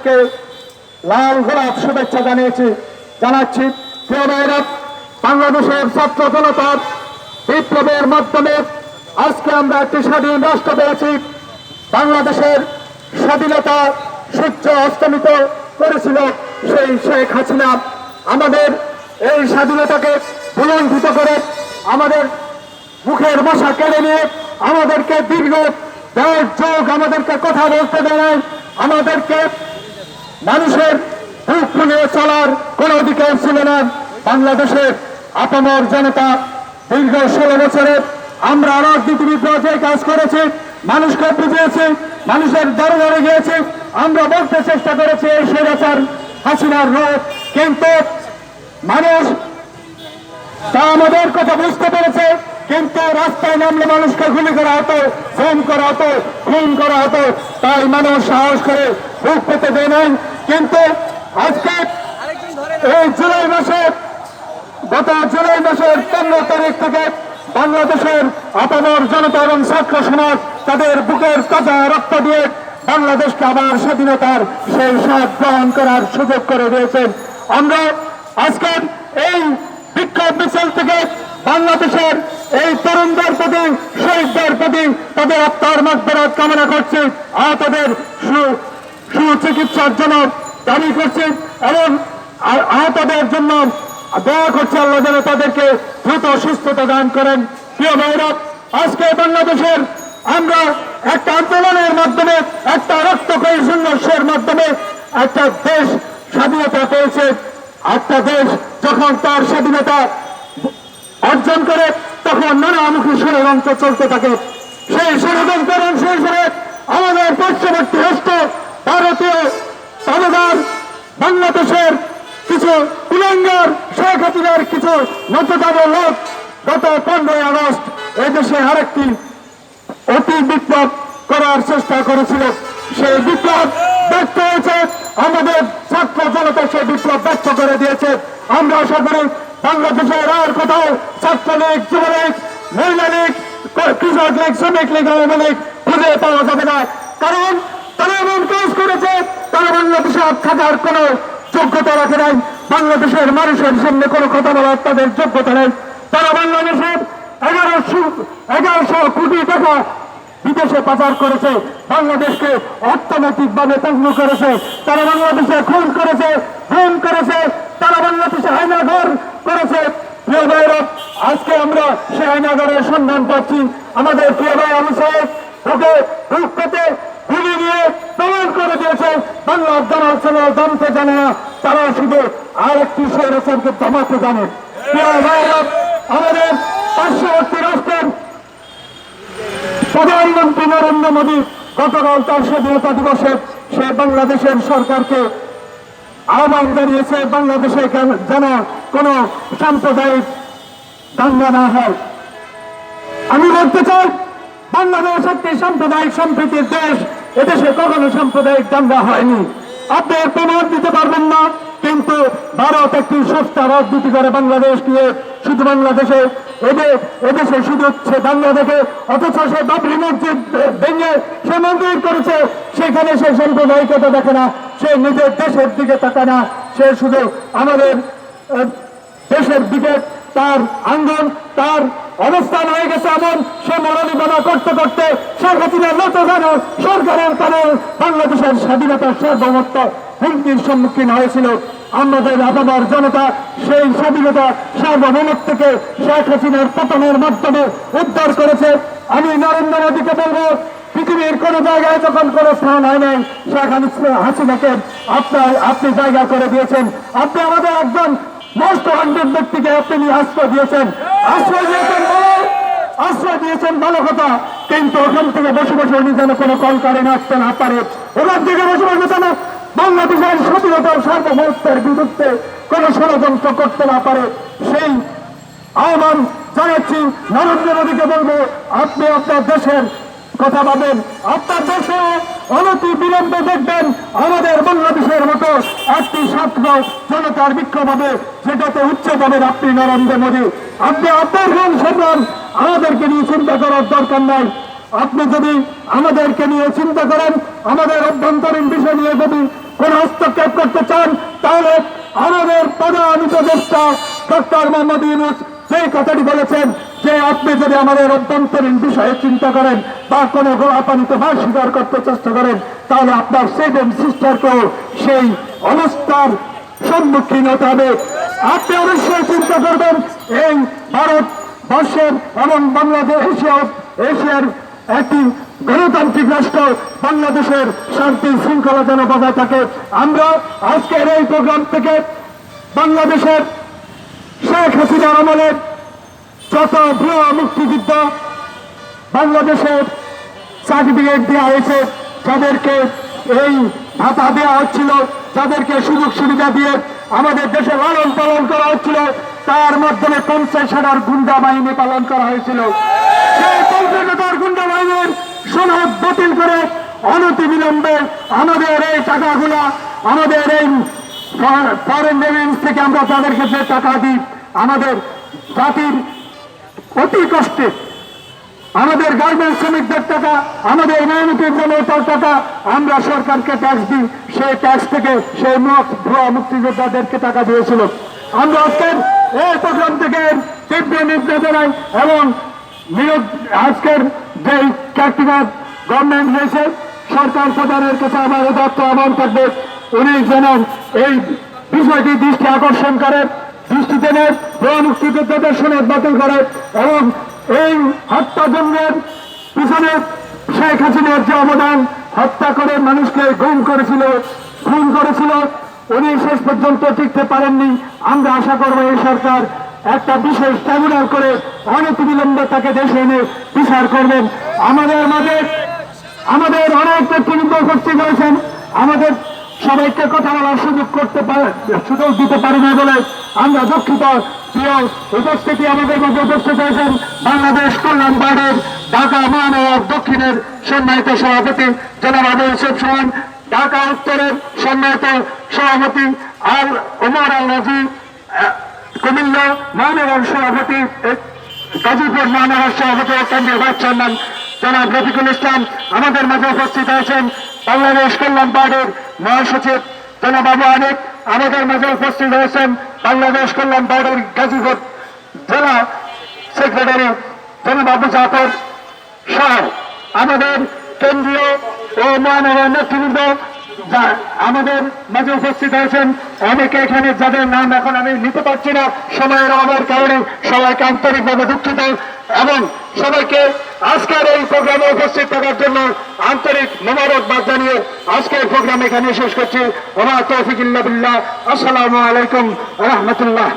আপনাদেরকে লাল গোলাপ শুভেচ্ছা জানিয়েছি, জানাচ্ছি বাংলাদেশের ছাত্র জনতার বিপ্লবের মাধ্যমে আজকে আমরা একটি স্বাধীন রাষ্ট্র পেয়েছি। বাংলাদেশের স্বাধীনতা সূর্য অস্তমিত করেছিল সেই শেখ হাসিনা। আমাদের এই স্বাধীনতাকে বুলন্দিত করে আমাদের মুখের মশা কেড়ে নিয়ে আমাদেরকে দীর্ঘ দেড় যোগ আমাদেরকে কথা বলতে দেয় আমাদেরকে মানুষের বুক চলার কোন অধিকার ছিল না। বাংলাদেশের আপামর জনতা দীর্ঘ ষোলো বছরে আমরা রাজনীতি বিপ্লবে কাজ করেছি, মানুষকে বুঝিয়েছি, মানুষের দরে দরে গিয়েছি। আমরা বলতে চেষ্টা করেছি এই স্বৈরাচার হাসিনার রোগ কিন্তু মানুষ তা আমাদের কথা বুঝতে পেরেছে, কিন্তু রাস্তায় নামলে মানুষকে গুলি করা হতো ফোন করা হতো, খুন করা হতো। তাই মানুষ সাহস করে বুক পেতে দেয় নাই। কিন্তু আজকে এই জুলাই মাসে গত জুলাই মাসের পনেরো তারিখ থেকে বাংলাদেশের আপামর জনতা এবং ছাত্র সমাজ তাদের বুকের তাজা রক্ত দিয়ে বাংলাদেশকে আবার স্বাধীনতার সেই স্বাদ গ্রহণ করার সুযোগ করে দিয়েছেন। আমরা আজকের এই বিক্ষোভ মিছিল থেকে বাংলাদেশের এই তরুণদের প্রতি শহীদদের প্রতি তাদের আত্মার মাগবেরাত কামনা করছি। আহতদের সু- সুচিকিৎসার জন্য দাবি করছি এবং আহতদের জন্য দয়া করছে আল্লাহ যেন তাদেরকে দ্রুত সুস্থতা দান করেন। প্রিয় ভাইরা, আজকে বাংলাদেশের আমরা একটা আন্দোলনের মাধ্যমে, একটা রক্তকয়ী সংঘর্ষের মাধ্যমে একটা দেশ স্বাধীনতা পেয়েছে। একটা দেশ যখন তার স্বাধীনতা অর্জন করে, তখন নানামুখী ষড়যন্ত্র চলতে থাকে। সেই ষড়যন্ত্রের অংশ হিসেবে আমাদের পার্শ্ববর্তী রাষ্ট্র বাংলাদেশের কিছু কুলাঙ্গার, শেখ হাসিনার কিছু নতদাব লোক গত পনেরোই আগস্ট এদেশে আরেকটি অতি বিপ্লব করার চেষ্টা করেছিল। সেই বিপ্লব ব্যক্ত হয়েছে, আমাদের ছাত্র জনতা সেই বিপ্লব ব্যক্ত করে দিয়েছে। আমরা আশা করি বাংলাদেশের আর কোথাও ছাত্রলীগ, যুবলীগ মহিলা লীগ কৃষক লীগ শ্রমিক লীগ আওয়ামী লীগ খুঁজে পাওয়া যাবে না। কারণ কাজ করেছে, তারা বাংলাদেশে আর থাকার কোনো যোগ্যতা রাখে নাই। বাংলাদেশের মানুষের সামনে কোনো কথা বলার তাদের যোগ্যতা নেই। তারা বাংলাদেশের এগারোশো এগারোশো কোটি টাকা বিদেশে পাচার করেছে, বাংলাদেশকে অর্থনৈতিক ভাবে তঙ্গ করেছে। তারা বাংলাদেশে খুন করেছে খুন করেছে। তারা বাংলাদেশে হাইনাঘর করেছে। প্রিয় ভাইরা আজকে আমরা সে হাইনাঘরের সন্ধান পাচ্ছি। আমাদের প্রিয় ভাই আমি সাহেব ওকে বুক পেতে গুলি নিয়ে প্রমাণ করে দিয়েছে বাংলার জানতে জানে না, তারা শুধু আরেকটি স্বৈরাচারকে দমাতে জানে। প্রিয় ভাইরা আমাদের পার্শ্ববর্তী রাষ্ট্রের প্রধানমন্ত্রী নরেন্দ্র মোদী গতকাল তার স্বাধীনতা দিবসে সে বাংলাদেশের সরকারকে আহ্বান জানিয়েছে, বাংলাদেশে যেন কোনো সাম্প্রদায়িক দাঙ্গা না হয়। আমি বলতে চাই, বাংলাদেশ একটি সাম্প্রদায়িক সম্প্রীতির দেশ, এদেশে কখনো সাম্প্রদায়িক দাঙ্গা হয়নি। আপনি এর প্রমাণ দিতে পারবেন না, কিন্তু ভারত একটি সস্তা রাজনীতি করে বাংলাদেশ নিয়ে শুধু বাংলাদেশে এদের এদেশে শুধু দাঙ্গা দেখে অথচ সে বাবরি মসজিদ ভেঙে সে মন্দির করেছে, সেখানে সে সাম্প্রদায়িকতা দেখে না, সে নিজের দেশের দিকে তাকায় না, সে শুধু আমাদের দেশের দিকে তার আঙ্গন তার অবস্থান হয়ে গেছে এমন সে মনোনিবেদনা করতে করতে শেখ হাসিনার যেন সরকারের কারণ বাংলাদেশের স্বাধীনতার সার্বভৌমত্ব হুমকির সম্মুখীন হয়েছিল। আমাদের আপামার জনতা সেই স্বাধীনতা সার্বভৌমত্বকে শেখ হাসিনার পতনের মাধ্যমে উদ্ধার করেছে। আমি নরেন্দ্র মোদীকে বলব, পৃথিবীর কোন জায়গায় যখন কোন স্থান হয় নাই, শেখ হাসিনাকে আপনার আপনি জায়গা করে দিয়েছেন। আপনি আমাদের একজন মোস্ট ওয়ান্টেড ব্যক্তিকে আপনি আশ্রয় দিয়েছেন। আশ্রয় দিয়েছেন আশ্রয় দিয়েছেন ভালো কথা। কিন্তু ওখান থেকে বসে বসে উনি যেন কোনো কল করে আসতে না পারে। ওখান থেকে বসে বসে যেন বাংলাদেশের স্বাধীনতার সার্বভৌমত্বের বিরুদ্ধে কোনো ষড়যন্ত্র করতে না পারে। সেই আহ্বান জানাচ্ছি নরেন্দ্র মোদীকে বলব, আপনি আপনার দেশের কথা ভাবেন। আপনার দেশে অনতি বিলম্বে দেখবেন, আমাদের বাংলাদেশের মতো একটি ছাত্র জনতার বিক্ষোভ হবে যেটাতে উচ্চ যাবেন আপনি নরেন্দ্র মোদী। আপনি আপনার গান শুনবেন আমাদেরকে নিয়ে চিন্তা করার দরকার নাই। আপনি যদি আমাদেরকে নিয়ে চিন্তা করেন, আমাদের অভ্যন্তরীণ বিষয় নিয়ে যদি কোন হস্তক্ষেপ করতে চান, তাহলে আমাদের প্রধান উপদেষ্টা ডক্টর মোহাম্মদ ইউনুস সেই কথাটি বলেছেন যে আপনি যদি আমাদের অভ্যন্তরীণ বিষয়ে চিন্তা করেন বা কোনো গোলাপানিতে বা স্বীকার করতে চেষ্টা করেন, তাহলে আপনার সেভেন সিস্টারকেও সেই অবস্থার সম্মুখীন হতে হবে। আপনি অবশ্যই চিন্তা করবেন, এই ভারত বর্ষের এবং বাংলাদেশ এশিয়া এশিয়ার একটি গণতান্ত্রিক রাষ্ট্র, বাংলাদেশের শান্তি শৃঙ্খলা যেন বজায় থাকে। আমরা আজকের এই প্রোগ্রাম থেকে বাংলাদেশের শেখ হাসিনার আমলের যত ভুয়া মুক্তিযুদ্ধ বাংলাদেশের সার্টিফিকেট দেওয়া হয়েছে, যাদেরকে এই ভাতা দেওয়া হচ্ছিল, যাদেরকে সুযোগ সুবিধা দিয়ে আমাদের দেশে লালন পালন করা হচ্ছিল তার মাধ্যমে পঞ্চাশ হাজার গুন্ডা বাহিনী পালন করা হয়েছিল। সেই পঞ্চাশ হাজার গুন্ডা বাহিনীর সনদ বাতিল করে অনতি বিলম্বে আমাদের এই টাকাগুলা, আমাদের এই ফরেন রেভিনিউজ থেকে আমরা তাদের ক্ষেত্রে টাকা দিই, আমাদের জাতির অতি কষ্টে, আমাদের গার্মেন্টস শ্রমিকদের টাকা, আমাদের মেহনতির জনতার টাকা আমরা সরকারকে ট্যাক্স দিই, সেই ট্যাক্স থেকে সেই মুক্তিযোদ্ধাদেরকে টাকা দিয়েছিল। আমরা আজকের এই প্রোগ্রাম থেকে তীব্র এবং আজকের যে ক্যাপ্টিভার গভর্নমেন্ট হয়েছে সরকার প্রধানের কাছে আমার দত্ত আহ্বান থাকবে। উনি যেন এই বিষয়টি দৃষ্টি আকর্ষণ করেন দৃষ্টি দেনে ভুয়া মুক্তিযোদ্ধাদের সনদ বাতিল করে এবং এই হত্যাযজ্ঞের পিছনে শেখ হাসিনার যে অবদান, হত্যা করে মানুষকে গুম করেছিল, খুন করেছিল উনি শেষ পর্যন্ত টিকতে পারেননি। আমরা আশা করব এই সরকার একটা বিশেষ ট্রাইব্যুনাল করে অনতিবিলম্বে তাকে দেশে এনে বিচার করবেন। আমাদের মাঝে আমাদের অনেক নেতৃবৃন্দ উপস্থিত হয়েছেন আমাদের সবাইকে কথা বলার সুযোগ করতে পারে, সুযোগ দিতে পারি না বলে আমরা দুঃখিত। প্রিয় উপস্থিতি আমাদের মধ্যে উপস্থিত হয়েছেন বাংলাদেশ কল্যাণ বোর্ডের ঢাকা মহানগর দক্ষিণের সম্মানিত সভাপতি জনাব আবু ইউসুফ সোহান ঢাকা উত্তরের সম্মানিত সভাপতি আল ওমর আল আহ, কুমিল্লা মহানগর সভাপতি গাজীপুর মহানগর সভাপতি কেন্দ্রীয় ভাইস চেয়ারম্যান জনাব রফিকুল ইসলাম। আমাদের মাঝে উপস্থিত হয়েছেন বাংলাদেশ কল্যাণ বোর্ডের মহাসচিব জনাব আবু আনিক আমাদের মাঝে উপস্থিত হয়েছেন বাংলাদেশ কল্যাণ বোর্ডের গাজীপুর জেলা সেক্রেটারি জনাব আবু জাফর সহ আমাদের কেন্দ্রীয় ও মহানগর নেতৃবৃন্দ, যা- আমাদের মাঝে উপস্থিত হয়েছেন, অনেকে এখানে যাদের নাম এখন আমি নিতে পারছি না সময়ের অভাবের কারণে সবাইকে আন্তরিকভাবে দুঃখিত, এবং সবাইকে আজকের এই প্রোগ্রামে উপস্থিত থাকার জন্য আন্তরিক মোবারকবাদ জানিয়ে আজকের প্রোগ্রাম এখানে শেষ করছি। ওমা তৌফিকুল্লাহ আসসালামু আলাইকুম রহমতুল্লাহ।